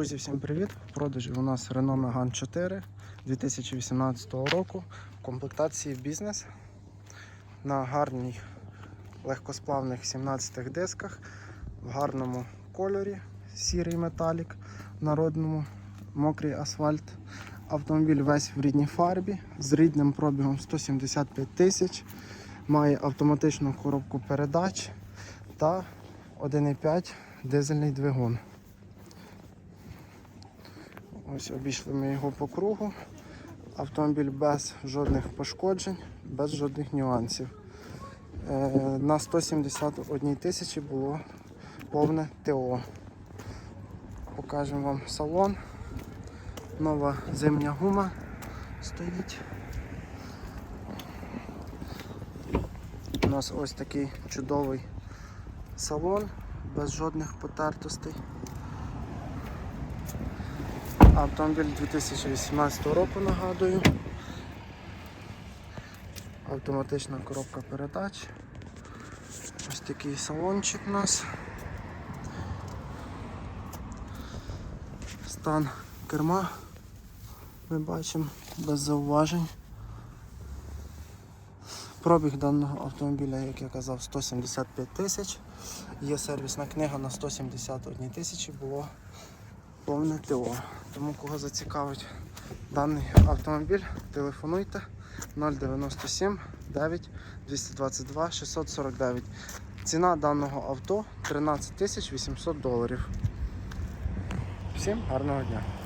Друзі, всім привіт! В продажі у нас Renault Megane 4 2018 року. В комплектації бізнес. На гарній легкосплавних 17 дисках, в гарному кольорі, сірий металік, народному. Мокрий асфальт. Автомобіль весь в рідній фарбі. З рідним пробігом 175 тисяч, має автоматичну коробку передач та 1,5 дизельний двигун. Ось обійшли ми його по кругу. Автомобіль без жодних пошкоджень, без жодних нюансів. Е, На 171 тисячі було повне ТО. Покажемо вам салон. Нова зимня гума стоїть. У нас ось такий чудовий салон, без жодних потертостей. Автомобіль 2018 року нагадую. Автоматична коробка передач. Ось такий салончик у нас. Стан керма ми бачимо без зауважень. Пробіг даного автомобіля, як я казав, 175 тисяч. Є сервісна книга на 171 тисячі, було повне ТО. Тому кого зацікавить даний автомобіль, телефонуйте 097 9 222 649. Ціна даного авто 13 тисяч 800 доларів. Всім гарного дня!